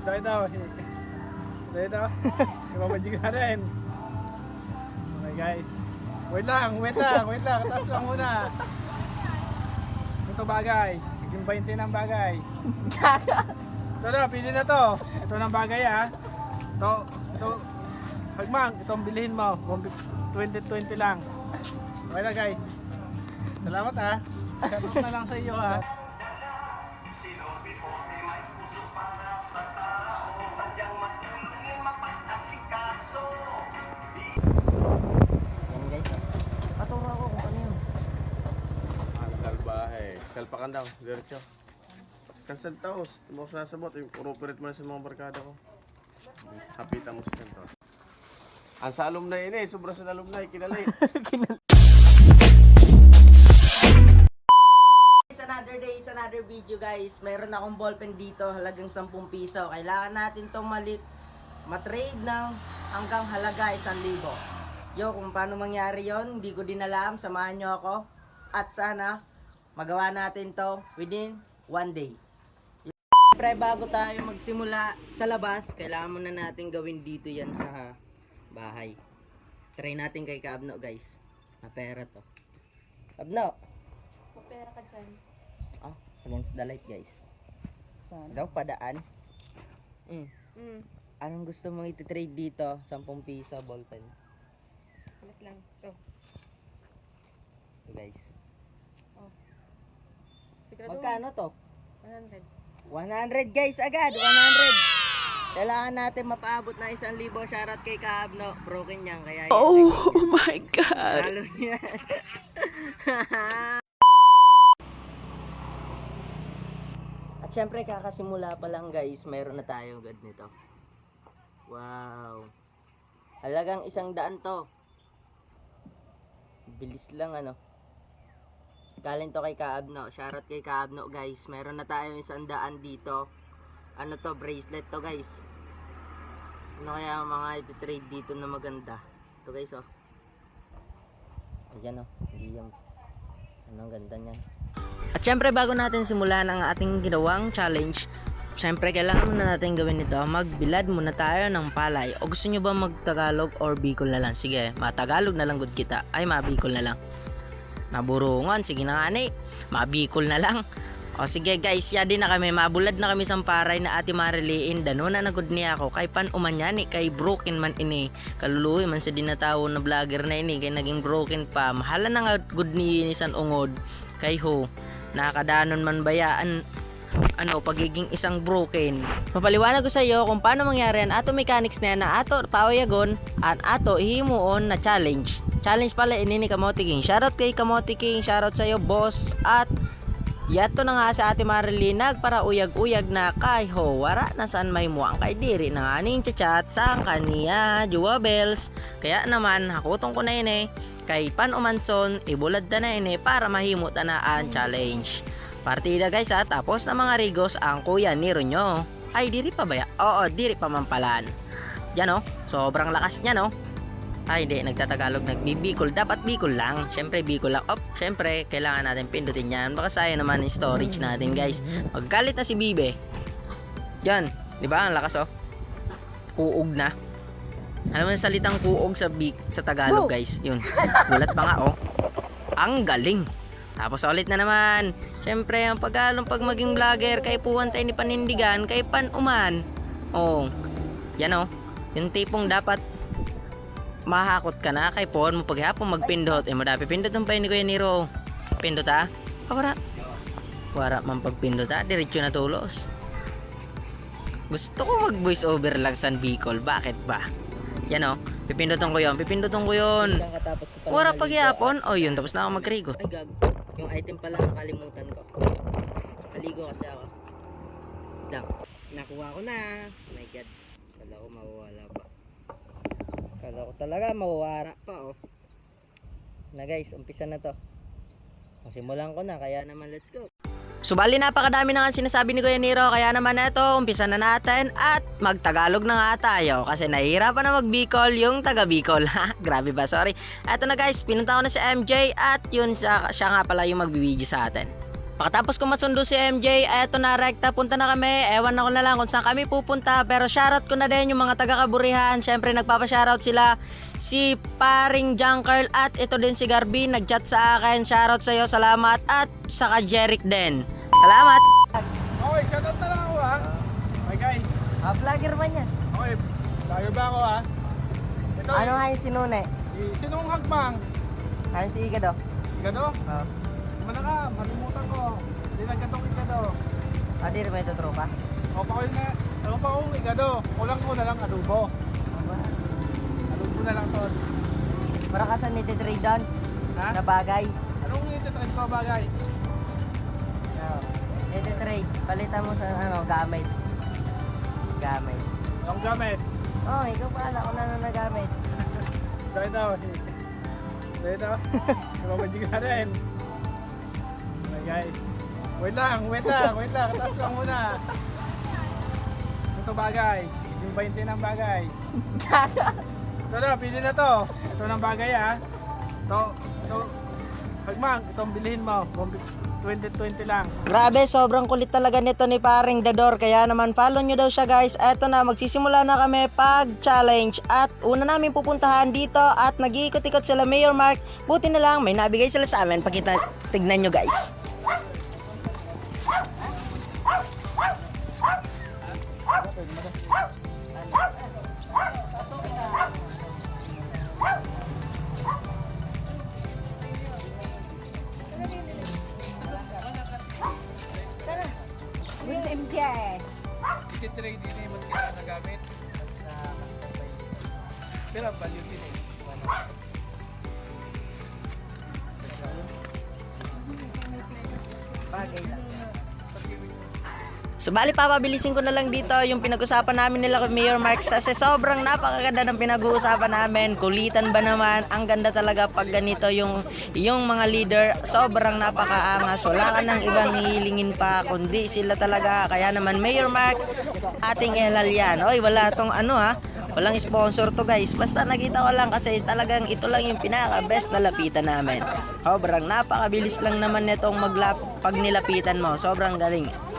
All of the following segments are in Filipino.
Ito, ito. Ito, ito. Ibabadjig natin. Okay guys. Wait lang, wait lang, wait lang. Taas lang muna. Ito bagay. Yung 20 ng bagay. Ito na, pili na to. Ito ng bagay ah. Ito, ito. Hagmang, itong bilhin mo. 20-20 lang. Okay na guys. Salamat ah. Shoutout na lang sa iyo ah. Salpakan daw, diretso. Cancel taos. Tumaw sa sabot. Cooperate mo na sa mga barkada ko. Kapitan mo sa sentro. Ang sa alumni ini, sobra sa alumni, kinalay. It's another day, it's another video guys. Meron akong ballpen dito, halagang 10 piso. Kailangan natin tong mali matrade ng hanggang halaga 1,000. Yo, kung paano mangyari yon, hindi ko din alam. Samahan nyo ako. At sana, magawa natin to within one day. Pre, bago tayo magsimula sa labas, kailangan muna natin gawin dito yan sa bahay. Try natin kay Kaabno guys. Na pera to. Abno, Papera ka dyan. Oh, against the light, guys. Saan? Daw padaan. Mm. Mm. Anong gusto mong iti-trade dito? 10 piso ballpen. Wait lang. Ito, guys. Magkano to? 100. 100 guys agad, 100. Kailangan natin mapaabot na 1,000. Shoutout kay Kaabno. Broken yan, kaya yan. Oh my god. Lalo yan. At syempre kakasimula pa lang guys, mayroon na tayo agad nito. Wow. Halagang isang daan to. Bilis lang ano. Galing to kay Kaabno. Shoutout kay Kaabno guys. Meron na tayong isang daan dito. Ano to, bracelet to guys. Ano kaya mga iti-trade dito na maganda? Ito guys oh. Ayan oh, hindi yung ano ang ganda niyan. At syempre bago natin simulan ang ating ginawang challenge, syempre kailangan muna natin gawin ito. Magbilad muna tayo ng palay. O gusto nyo ba magtagalog or Bicol na lang? Sige, matagalog na lang good kita. Ay, mabicol na lang. Naburungan, sige na nga ni. Mabicol na lang. O sige guys, ya din na kami. Mabulad na kami sa paray na ati mariliin. Dano na nagod niya ako. Kay pan umanyani, kay broken man ini. Kaluluhi man sa dinatawo na vlogger na ini. Kay naging broken pa. Mahala na nga good ni nisan ungod. Kay ho, nakadanon man bayaan ano, pagiging isang broken. Papaliwanag ko sa iyo kung paano mangyari ang ato mechanics na na ato paoyagon at ato ihimuon na challenge. Challenge pala ini ni Kamote King. Shoutout kay Kamote King, shoutout sa iyo boss at Yato na nga sa ate Marilinag para uyag-uyag na kay ho wara na saan may muang kay diri na nga ning chat sa kaniya Jua Bells. Kaya naman hakutong ko na ini kay Pan Umanson ibulad na na ini para mahimot na ang challenge. Partida guys ha, tapos na mga rigos ang kuya ni Ronyo. Ay, diri pa ba ya? Oo, diri pa mampalan. Yan oh, sobrang lakas niya no. Ay, hindi, nagtatagalog, nagbibicol. Dapat bicol lang. Siyempre, bicol lang. Op, siyempre, kailangan natin pindutin yan. Baka sayang naman yung storage natin, guys. Magkalit na si Bibe. Yan, di ba? Ang lakas oh. Kuog na. Alam mo yung salitang kuog sa, bi- sa Tagalog, guys. Yun, gulat pa nga oh. Ang galing. Tapos ulit na naman. Siyempre, ang paghalong pag maging vlogger, kay puwan tayo ni panindigan, kay panuman. Oh, yan oh. Yung tipong dapat mahakot ka na kay Paul mo paghapon magpindot. Eh, madapi pindot ang payo ni Kuya Nero. Pindot ha? Ah, wara. Wara man pagpindot ha? Diretso na tulos. Gusto ko mag voice over lang sa Bicol. Bakit ba? Yan oh. Pipindutin ko yun. Pipindutin ko yun. Wara paghapon. Oh yun. Tapos na ako magrigo. Ay gag. Yung item pala nakalimutan ko. Naligo kasi ako. Lang. Nakuha ko na. Oh my god. Kala ko mawawala pa. Kala talaga mawawara pa oh. Na guys, umpisa na to. Simulan ko na, kaya naman let's go. Subali napakadami na nga sinasabi ni Kuya Nero kaya naman ito, umpisa na natin at magtagalog na nga tayo kasi nahihirapan na mag-Bicol yung taga Bicol. Ha, Grabe ba? Sorry. Eto na guys, pinunta ko na si MJ at yun siya, siya nga pala yung magbibideo sa atin. Pakatapos ko masundo si MJ, eto na rekta, punta na kami. Ewan ako na lang kung saan kami pupunta. Pero shoutout ko na din yung mga taga-kaburihan. Siyempre nagpapa-shoutout sila si paring Junkerl at ito din si Garbi. Nag-chat sa akin. Shoutout sa iyo, salamat. At saka Jeric din. Salamat! Okay, shoutout na lang ako ha. Okay guys. Ah, vlogger man yan. Okay, tayo ba ako ha? Ito, Ano nga yung sinune? si, sinong hagmang? Ano si Igado? Gado? Oh. Mana ka, malimutan ko. Hindi nagkatong ikado. Ah, di rin may tutropa? O pa ko yung na, ako pa kong ikado. Kulang ko na lang adobo. Adobo na lang to. Para ka sa nititrade doon? Ha? Na bagay? Anong ititrend ko bagay? Oh. Nititrade. Palitan mo sa ano, gamit. Gamit. Yung gamit. Oh, ikaw pa kung ano nagamit. Dahil daw. Dahil daw. Lumamajig na rin. Guys. Wait lang, wait lang, wait lang. Taas lang muna. Ito bagay. Yung 20 ng bagay. Ito na, pili na to. Ito ng bagay ha. Ito, ito. Hagmang, itong bilhin mo. 2020 lang. Grabe, sobrang kulit talaga nito ni paring Dador. Kaya naman follow nyo daw siya guys. Eto na, magsisimula na kami pag-challenge. At una namin pupuntahan dito at nag-iikot-ikot sila Mayor Mark. Buti na lang, may nabigay sila sa amin. Pakita, tignan nyo guys. Kitrade din eh, mas kailangan na gamit. Pero value din eh. So bali papabilisin ko na lang dito yung pinag-usapan namin nila kay Mayor Mark kasi sobrang napakaganda ng pinag-uusapan namin. Kulitan ba naman? Ang ganda talaga pag ganito yung yung mga leader. Sobrang napakaangas. Wala ka nang ibang hihilingin pa kundi sila talaga. Kaya naman Mayor Mark, ating elal yan. Oy, wala tong ano ha. Walang sponsor to guys. Basta nakita ko lang kasi talagang ito lang yung pinaka best na lapitan namin. Sobrang napakabilis lang naman nitong maglap pag nilapitan mo. Sobrang galing.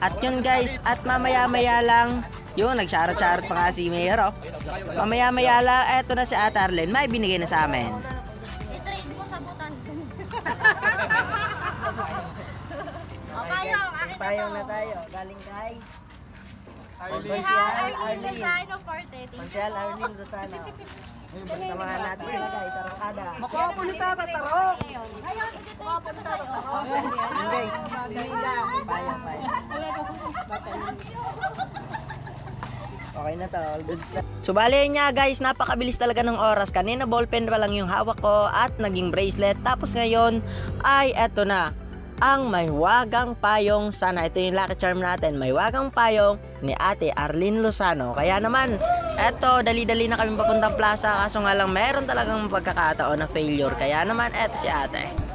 At yun guys, at mamaya-maya lang, yun, nag-charot-charot pa nga si Mayor, oh. Mamaya-maya lang, eto na si Ate Arlen, may binigay na sa amin. I-trade mo sa butan. o kayo, akin na to. na tayo, galing kay Arlene. Arlene Arlene. Lozano Forte. Konsyal Arlene Rosano. Samahan natin sila guys, arangkada. Makapunita tataro. Ngayon, i-trade ko sa'yo. Yun guys, payong, payong. Okay na to, all goods na. So bali niya guys, napakabilis talaga ng oras. Kanina ballpen pa lang yung hawak ko at naging bracelet. Tapos ngayon ay eto na ang maywagang payong. Sana ito yung lucky charm natin. Maywagang payong ni ate Arlene Lozano. Kaya naman eto dali-dali na kami papuntang plaza. Kaso nga lang meron talagang pagkakataon na failure. Kaya naman eto si ate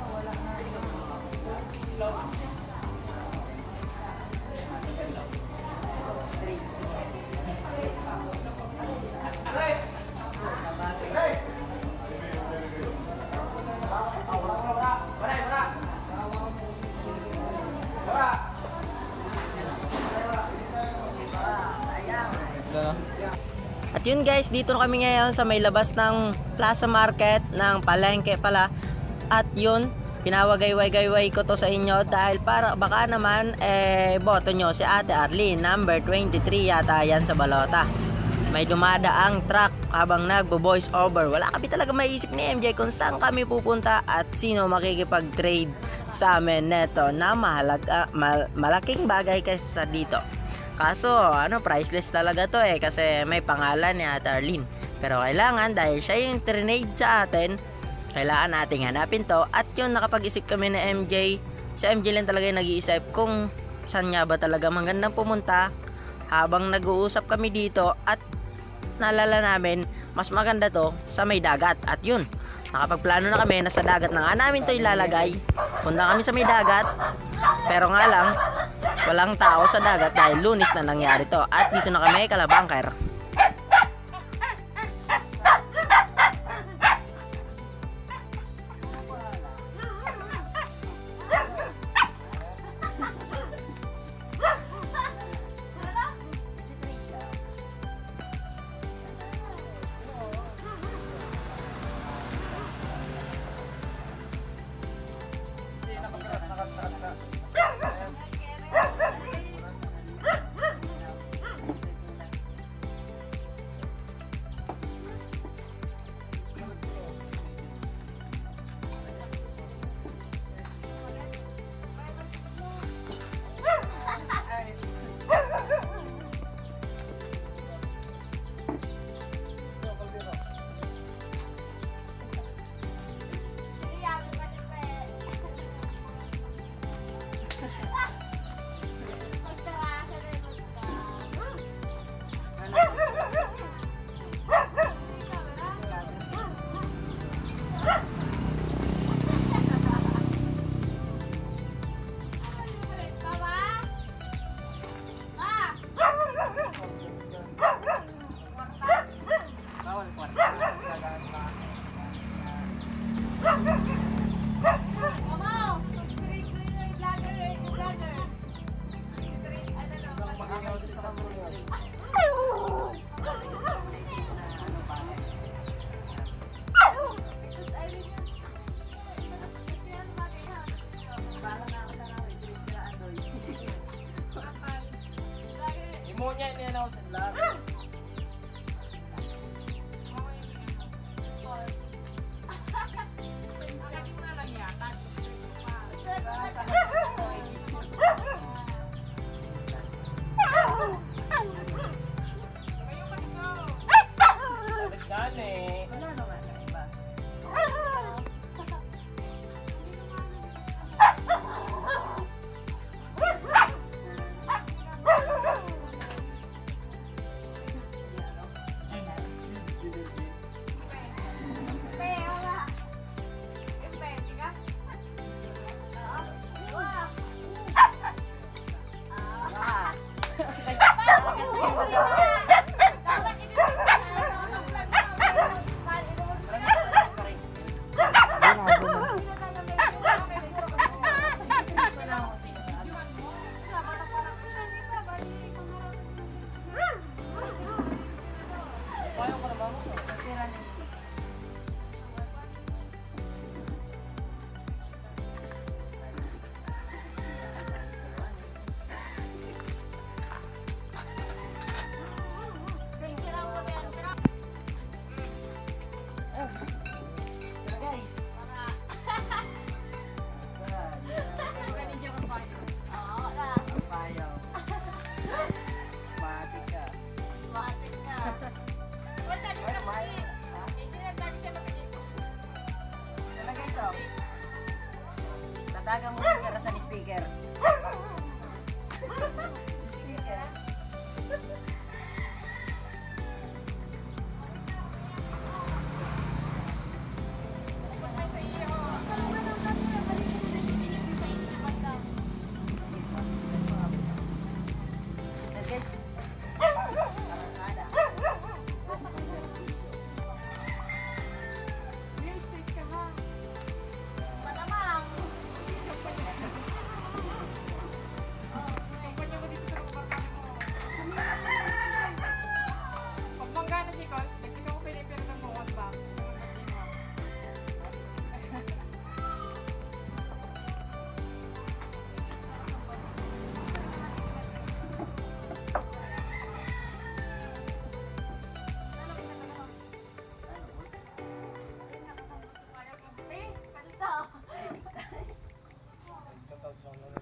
At yun guys, dito na kami ngayon sa may labas ng Plaza Market ng Palengke pala. At yun, pinawagay-wagay ko to sa inyo dahil para baka naman eh boto nyo si Ate Arlene number 23 yata yan sa balota. May dumadaang truck habang nagbo-voice over. Wala kami talaga maiisip ni MJ kung saan kami pupunta at sino makikipag-trade sa amin neto na mahalaga, mal- malaking bagay kaysa sa dito. Kaso, ano, priceless talaga to eh kasi may pangalan ni Ate Arlene. Pero kailangan dahil siya yung trinade sa atin, kailangan nating hanapin to. At yun nakapag-isip kami na MJ. Si MJ lang talaga yung nag-iisip kung saan nga ba talaga magandang pumunta. Habang nag-uusap kami dito at naalala namin mas maganda to sa may dagat. At yun nakapagplano na kami na sa dagat na nga namin to ilalagay. Punta kami sa may dagat. Pero nga lang walang tao sa dagat dahil lunis na nangyari to. At dito na kami kalabangker Ha ha ha!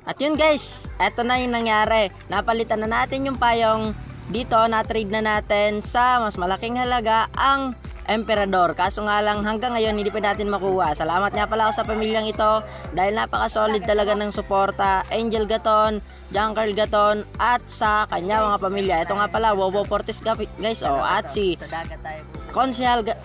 At yun guys, eto na yung nangyari. Napalitan na natin yung payong dito, na-trade na natin sa mas malaking halaga ang Emperador. Kaso nga lang hanggang ngayon hindi pa natin makuha. Salamat nga pala ako sa pamilyang ito dahil napaka-solid talaga ng suporta. Angel Gaton, Junker Gaton at sa kanya mga pamilya. Ito nga pala, Wowo Fortis guys. Oh, at si Konsehal Ga-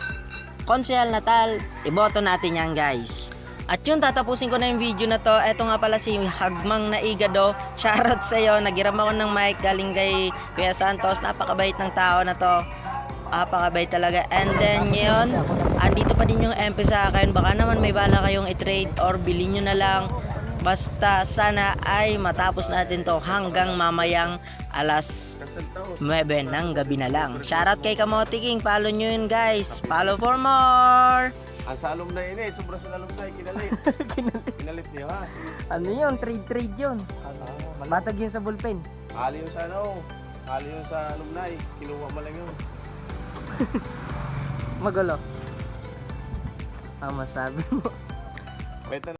Konsehal Natal, iboto natin yan guys. At yun, tatapusin ko na yung video na to. Ito nga pala si Hagmang Naigado. Shoutout sa iyo. Nagiram ako ng mic galing kay Kuya Santos. Napakabait ng tao na to. Napakabait talaga. And then yun, andito pa din yung MP sa akin. Baka naman may bala kayong i-trade or bilhin nyo na lang. Basta sana ay matapos natin to hanggang mamayang alas Cancel toast. 9 ng gabi na lang. Shoutout kay Kamote King. Follow nyo yun guys. Follow for more. Ang sa alumni ini, sobra sa alumni, kinalit. kinalit niyo ha. Ano yun? Trade-trade yun. Matag yun sa bullpen. Hali yung sa ano, hali yung sa alumni, kinuha mo lang yun. Magulo. Ang masabi mo. Wait na